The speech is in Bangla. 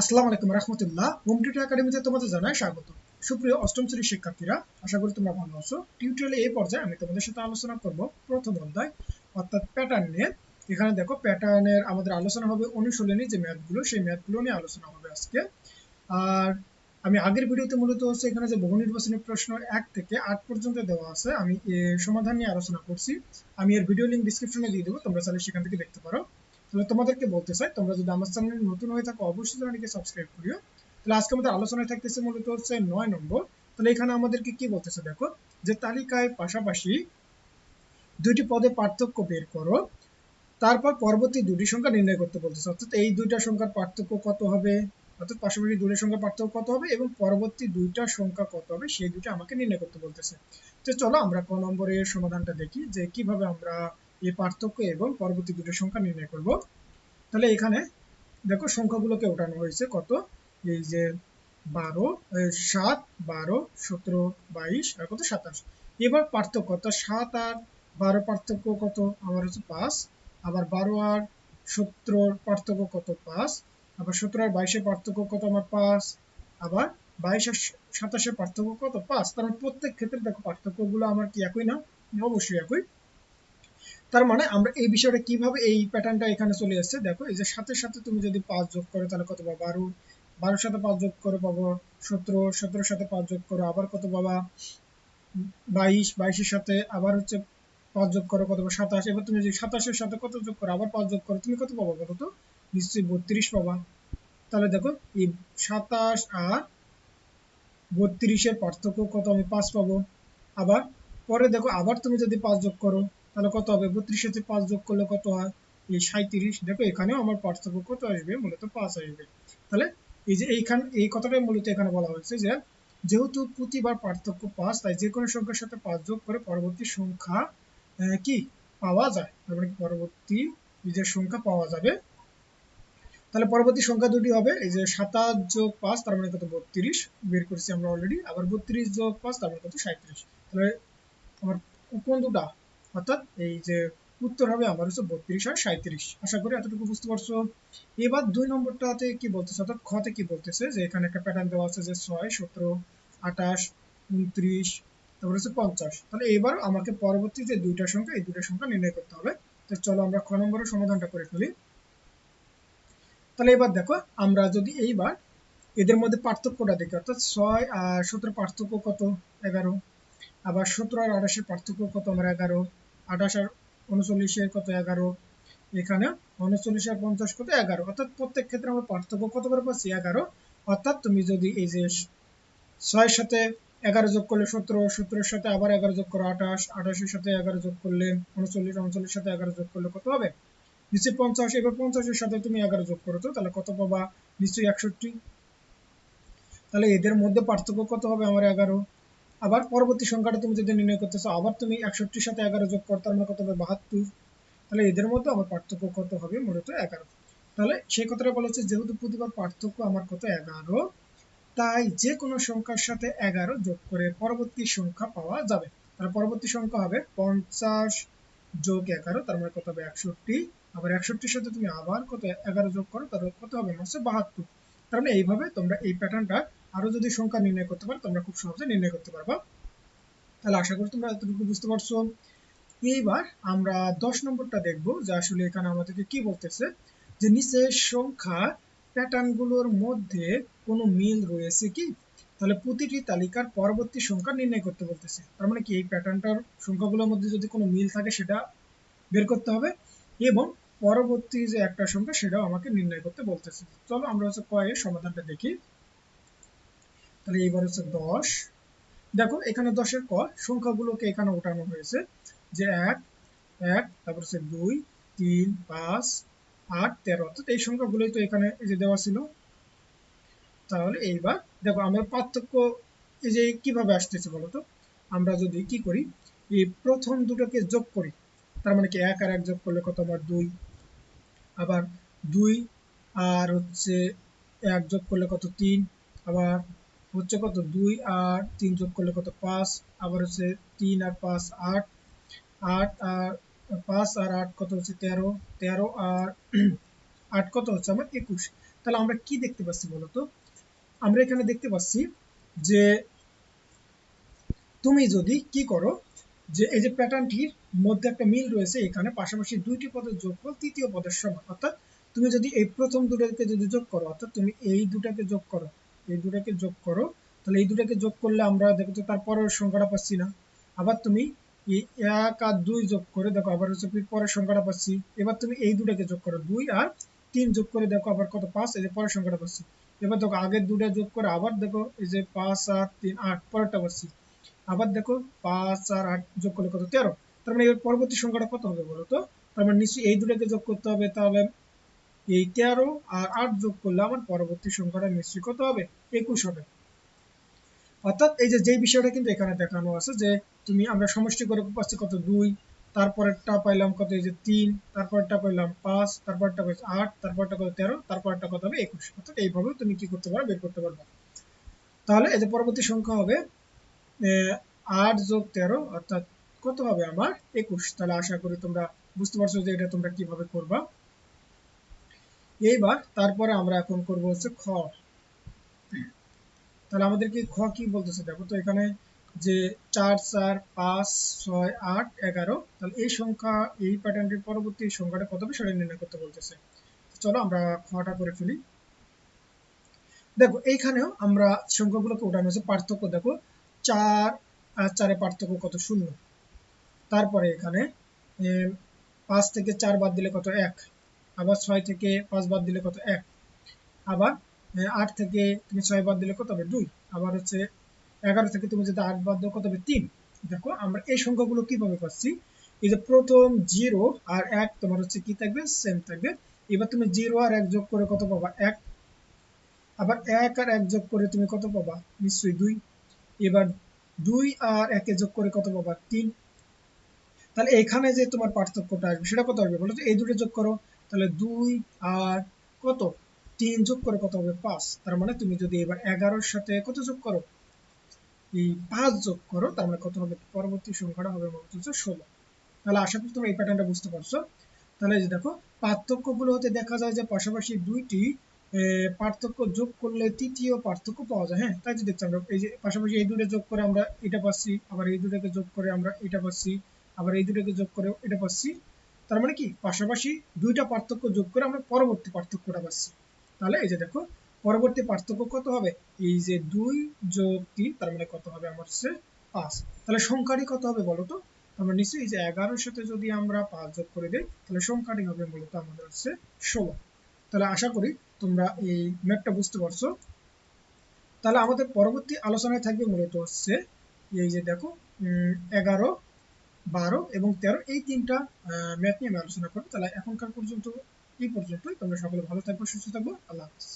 আসসালামু আলাইকুম রহমতুল্লাহ। হোম টিউটর একাডেমিতে তোমাদের জানাই স্বাগত। সুপ্রিয় অষ্টম শ্রেণির শিক্ষার্থীরা, আশা করি তোমরা ভালো আছো। টিউটোরিয়ালে এই পর্যায়ে আমি তোমাদের সাথে আলোচনা করব প্রথম অধ্যায়, অর্থাৎ প্যাটার্ন নিয়ে। এখানে দেখো প্যাটার্নের আমাদের আলোচনা হবে অনুশীলনী যে ম্যাথগুলো সেই ম্যাথগুলো নিয়ে আলোচনা হবে আজকে। আর আমি আগের ভিডিওতে মূলত হচ্ছে এখানে যে বহু নির্বাচনী প্রশ্ন এক থেকে আট পর্যন্ত দেওয়া আছে, আমি সমাধান নিয়ে আলোচনা করছি। আমি এর ভিডিও লিঙ্ক ডিসক্রিপশনে দিয়ে দেবো, তোমরা চাইলে সেখান থেকে দেখতে পারো। তাহলে তোমাদেরকে বলতে চাই, তোমরা যদি আমার চ্যানেলে নতুন হয়ে থাকো, অবশ্যই চ্যানেলটিকে সাবস্ক্রাইব করিও। তাহলে আজকে আমাদের আলোচনায় থাকতেছে মূলত হচ্ছে নয় নম্বর। তাহলে এখানে আমাদেরকে কি বলতেছে দেখো, যে তালিকায় পাশাপাশি দুইটি পদে পার্থক্য বের করো, তারপর পরবর্তী দুটি সংখ্যা নির্ণয় করতে বলতেছে। অর্থাৎ এই দুইটা সংখ্যার পার্থক্য কত হবে? অর্থাৎ পাশাপাশি দুটি সংখ্যার পার্থক্য কত হবে এবং পরবর্তী দুইটা সংখ্যা কত হবে, সেই দুটো আমাকে নির্ণয় করতে বলতেছে। তো চলো আমরা ক নম্বরের সমাধানটা দেখি, যে কীভাবে আমরা এই পার্থক্য এবং পরবর্তী দুটো সংখ্যা নির্ণয় করব। তাহলে এখানে দেখো সংখ্যাগুলোকে ওঠানো হয়েছে কত? এই যে বারো সাত, বারো, সতেরো, বাইশ আর কত? সাতাশ। এবার পার্থক্য, অর্থাৎ সাত আর বারো পার্থক্য কত? আমার হচ্ছে পাঁচ। আবার বারো আর সতেরোর পার্থক্য কত? পাঁচ। আবার সতেরো আর বাইশের পার্থক্য কত? আমার পাঁচ। আবার বাইশ আর সাতাশের পার্থক্য কত? পাঁচ। তার মানে প্রত্যেক ক্ষেত্রে দেখো পার্থক্যগুলো আমার কি একই না? অবশ্যই একই। তার মানে আমরা এই বিষয়টা কীভাবে এই প্যাটার্নটা এখানে চলে আসছে দেখো, এই যে সাথে সাথে তুমি যদি পাঁচ যোগ করো, তাহলে কত পাবো? বারো, বারোর সাথে পাঁচ যোগ করে পাবো সতেরো, সতেরোর সাথে পাঁচ যোগ করো, আবার কত পাবা? বাইশ, বাইশের সাথে আবার হচ্ছে পাঁচ যোগ করো, কত সাতাশ। এবার তুমি যদি সাতাশের সাথে কত যোগ করো, আবার পাঁচ যোগ করো, তুমি কত পাবা কত তো? নিশ্চয়ই বত্রিশ পাবা। তাহলে দেখো, এই সাতাশ আর বত্রিশের পার্থক্য কত? আমি পাঁচ পাবো। আবার পরে দেখো, আবার তুমি যদি পাঁচ যোগ করো তাহলে কত হবে? বত্রিশ সাথে পাঁচ যোগ করলে কত হয়? এই সাঁত্রিশ দেখো এখানেও আমার পার্থক্য কত আসবে? মূলত পাঁচ আসবে। তাহলে এই যে এইখান, এই কথাটাই মূলত এখানে বলা হয়েছে যে, যেহেতু প্রতিবার পার্থক্য পাঁচ, তাই যে কোনো সংখ্যার সাথে পাঁচ যোগ করে পরবর্তী সংখ্যা কি? পাওয়া যায়। তার মানে পরবর্তী যে সংখ্যা পাওয়া যাবে। তাহলে পরবর্তী সংখ্যা দুটি হবে। এই যে সাতাশ যোগ পাঁচ, তার মানে কত? বত্রিশ। বের করেছি আমরা অলরেডি আবার বত্রিশ যোগ পাঁচ, তার মানে কত? সাঁত্রিশ তাহলে আমার কোন দুটা? অর্থাৎ এই যে উত্তর হবে আমার হচ্ছে বত্রিশ আর সাঁত্রিশ আশা করি এতটুকু বুঝতে পারছ। এবার দুই নম্বরটাতে কি বলতেছে? অর্থাৎ খতে কি বলতেছে? যে এখানে একটা প্যাটার্ন দেওয়া আছে যে ছয়, সতেরো, আঠাশ, উনত্রিশ, তারপর হচ্ছে পঞ্চাশ। তাহলে এবার আমাকে পরবর্তী যে দুইটা সংখ্যা, এই দুইটা সংখ্যা নির্ণয় করতে হবে। তো চলো আমরা খ নম্বরের সমাধানটা করে ফেলি। তাহলে এবার দেখো, আমরা যদি এইবার এদের মধ্যে পার্থক্যটা দেখি, অর্থাৎ ছয় আর সতেরো পার্থক্য কত? এগারো। আবার সতেরো আর আঠাশের পার্থক্য কত? আমার এগারো। আঠাশ আর উনচল্লিশের কত? এগারো। এখানে উনচল্লিশ আর পঞ্চাশ কত? এগারো। অর্থাৎ প্রত্যেক ক্ষেত্রে আমরা পার্থক্য কত করে পাচ্ছি? এগারো। অর্থাৎ তুমি যদি এই যে ছয়ের সাথে এগারো যোগ করলে সতেরো, সতেরোর সাথে আবার এগারো যোগ করো আঠাশ, আঠাশের সাথে এগারো যোগ করলে উনচল্লিশ উনচল্লিশ সাথে এগারো যোগ করলে কত হবে? নিশ্চয়ই পঞ্চাশ। এবার পঞ্চাশের সাথে তুমি এগারো যোগ করছ তাহলে কত পাবা? নিশ্চয়ই একষট্টি। তাহলে এদের মধ্যে পার্থক্য কত হবে? আমার এগারো। আবার পরবর্তী সংখ্যাটা তুমি যদি নির্ণয় করতেছো আবার তুমি একষট্টির সাথে এগারো যোগ করো, তার আমার কত হবে? বাহাত্তর। তাহলে এদের মধ্যে আমার পার্থক্য কত হবে? মূলত এগারো। তাহলে সেই কথাটা বলা হচ্ছে, যেহেতু প্রতিবার পার্থক্য আমার কত? এগারো। তাই যে কোনো সংখ্যার সাথে এগারো যোগ করে পরবর্তী সংখ্যা পাওয়া যাবে। তাহলে পরবর্তী সংখ্যা হবে পঞ্চাশ যোগ এগারো, তার মানে কত হবে? একষট্টি। আবার একষট্টির সাথে তুমি আবার কত? এগারো যোগ করো, তাহলে কত হবে? হচ্ছে বাহাত্তর। তার মানে এইভাবে তোমরা এই প্যাটার্নটা আরও যদি সংখ্যা নির্ণয় করতে পারো, তোমরা খুব সহজে নির্ণয় করতে পারবা। তাহলে আশা করি তোমরা এতটুকু বুঝতে পারছ। এইবার আমরা দশ নম্বরটা দেখব, যে আসলে এখানে আমাদেরকে কি বলতেছে, যে নিচের সংখ্যা প্যাটার্নগুলোর মধ্যে কোনো মিল রয়েছে কি? তাহলে প্রতিটি তালিকার পরবর্তী সংখ্যা নির্ণয় করতে বলতেছে। তার মানে কি এই প্যাটার্নটার সংখ্যাগুলোর মধ্যে যদি কোনো মিল থাকে, সেটা বের করতে হবে এবং পরবর্তী যে একটা সংখ্যা, সেটাও আমাকে নির্ণয় করতে বলতেছে। চলো আমরা হচ্ছে কয়ের সমাধানটা দেখি। তাহলে এইবার হচ্ছে দশ। দেখো, এখানে দশের ক, সংখ্যাগুলোকে এখানে ওঠানো হয়েছে। যে এক এক, তারপর হচ্ছে দুই, তিন, পাঁচ, আট, তেরো। অর্থাৎ এই সংখ্যাগুলোই তো এখানে যে দেওয়া ছিল। তাহলে এইবার দেখো, আমরা পার্থক্য এই যে কীভাবে আসতেছে বলতো আমরা যদি কি করি, এই প্রথম দুটোকে যোগ করি, তার মানে কি এক আর এক যোগ করলে কত আমার দুই? আবার দুই আর হচ্ছে এক যোগ করলে কত তিন? আবার হচ্ছে কত? দুই আর তিন যোগ করলে কত? পাঁচ। আবার হচ্ছে তিন আর পাঁচ, আট। আট আর পাঁচ আর আট কত হচ্ছে? তেরো। তেরো আর আট কত হচ্ছে? আমার একুশ। তাহলে আমরা কি দেখতে পাচ্ছি বলতো? আমরা এখানে দেখতে পাচ্ছি যে তুমি যদি কি করো, যে এই যে প্যাটার্নটির মধ্যে একটা মিল রয়েছে এখানে, পাশাপাশি দুইটি পদের যোগফল তৃতীয় পদের সমান। অর্থাৎ তুমি যদি এই প্রথম দুটাকে যদি যোগ করো, অর্থাৎ তুমি এই দুটাকে যোগ করো এই দুটাকে যোগ করো। তাহলে এই দুটাকে যোগ করলে আমরা দেখো তো তারপরের সংখ্যাটা পাচ্ছি না। আবার তুমি এই এক আর দুই যোগ করে দেখো, আবার হচ্ছে পরের সংখ্যাটা পাচ্ছি। এবার তুমি এই দুটাকে যোগ করো, দুই আর তিন যোগ করে দেখো, আবার কত পাঁচ, এই যে পরের সংখ্যাটা পাচ্ছি। এবার দেখো, আগের দুটা যোগ করে আবার দেখো, এই যে পাঁচ আর তিন, আট, পরেরটা পাচ্ছি। আবার দেখো, পাঁচ আর আট যোগ করলে কত? তেরো। তার মানে এবার পরবর্তী সংখ্যাটা কত হবে বলো তো? তার মানে নিশ্চয়ই এই দুটাকে যোগ করতে হবে, তাহলে এই তেরো আর আট যোগ করলে আমার পরবর্তী সংখ্যাটা নিশ্চয়ই কত হবে, একুশ হবে। অর্থাৎ এই যে, যেই বিষয়টা কিন্তু এখানে দেখানো আছে যে, তুমি আমরা সমষ্টি করে পাচ্ছি কত দুই, তারপরেরটা পাইলাম কত এই যে তিন তারপরটা পাইলাম পাঁচ তারপরটা পাইছি আট তারপরটা কত তেরো তারপরটা কত হবে একুশ। অর্থাৎ এইভাবে তুমি কি করতে পারো, বের করতে পারবে। তাহলে এই যে পরবর্তী সংখ্যা হবে আট যোগ তেরো, অর্থাৎ কত হবে আমার একুশ। তাহলে আশা করি তোমরা বুঝতে পারছ যে এটা তোমরা কীভাবে করবা। এইবার তারপরে আমরা এখন করব হচ্ছে খ। তাহলে আমাদেরকে খ কি বলতেছে? দেখো তো এখানে যে চার চার, পাঁচ, ছয়, আট, এগারো, তাহলে এই সংখ্যা, এই প্যাটার্নটির পরবর্তী সংখ্যাটা কত সেটা নির্ণয় করতে বলতেছে। চলো আমরা খটা করে ফেলি। দেখো, এইখানেও আমরা সংখ্যাগুলোকে উঠানো হয়েছে পার্থক্য। দেখো, চার আর চারে পার্থক্য কত? শূন্য। তারপরে এখানে পাঁচ থেকে চার বাদ দিলে কত? এক। আবার ছয় থেকে পাঁচ বাদ দিলে কত? এক। আবার আট থেকে তুমি ছয় বাদ দিলে কত হবে? দুই। আবার হচ্ছে এগারো থেকে তুমি যদি আট বাদ দাও কত হবে? তিন। দেখো, আমরা এই সংখ্যাগুলো কীভাবে পাচ্ছি? এই যে প্রথম জিরো আর এক তোমার হচ্ছে কি থাকবে? সেম থাকবে। এবার তুমি জিরো আর এক যোগ করে কত পাবা? এক। আবার এক আর এক যোগ করে তুমি কত পাবা? নিশ্চয়ই দুই। এবার দুই আর একে যোগ করে কত পাবা? তিন। তাহলে এখানে যে তোমার পার্থক্যটা আসবে, সেটা কত আসবে? বলো তো, এই দুটো যোগ করো। তাহলে দুই আর কত? তিন যোগ করে কত হবে? পাঁচ। তার মানে তুমি যদি এবার এগারোর সাথে কত যোগ করো? এই পাঁচ যোগ করো, তার মানে কত হবে? পরবর্তী সংখ্যাটা হবে মনে হচ্ছে ষোলো। তাহলে আশা করি তোমরা এই প্যাটার্নটা বুঝতে পারছ। তাহলে যে দেখো, পার্থক্যগুলো হতে দেখা যায় যে পাশাপাশি দুইটি পার্থক্য যোগ করলে তৃতীয় পার্থক্য পাওয়া যায়। হ্যাঁ তাই যে দেখছি আমরা, এই যে পাশাপাশি এই দুটো যোগ করে আমরা এটা পাচ্ছি, আবার এই দুটোকে যোগ করে আমরা এটা পাচ্ছি, আবার এই দুটোকে যোগ করে এটা পাচ্ছি। তার মানে কি? পাশাপাশি দুইটা পার্থক্য যোগ করে আমরা পরবর্তী পার্থক্যটা পাচ্ছি। তাহলে এই যে দেখো, পরবর্তী পার্থক্য কত হবে? এই যে দুই যোগ তিন, তার মানে কত হবে আমার হচ্ছে পাঁচ। তাহলে সংখ্যাটি কত হবে বলো তো? আমরা নিশ্চয়ই এই যে এগারোর সাথে যদি আমরা পাঁচ যোগ করে দিই, তাহলে সংখ্যাটি হবে মূলত আমাদের হচ্ছে ষোলো। তাহলে আশা করি তোমরা এই ম্যাপটা বুঝতে পারছ। তাহলে আমাদের পরবর্তী আলোচনায় থাকবে মূলত হচ্ছে এই যে দেখো এগারো বারো এবং তেরো, এই তিনটা ম্যাথ নিয়ে আমি আলোচনা করব। তাহলে এখনকার পর্যন্ত এই পর্যন্তই। তোমরা সকলে ভালো থাকব, সুস্থ থাকব। আল্লাহ হাফিজ।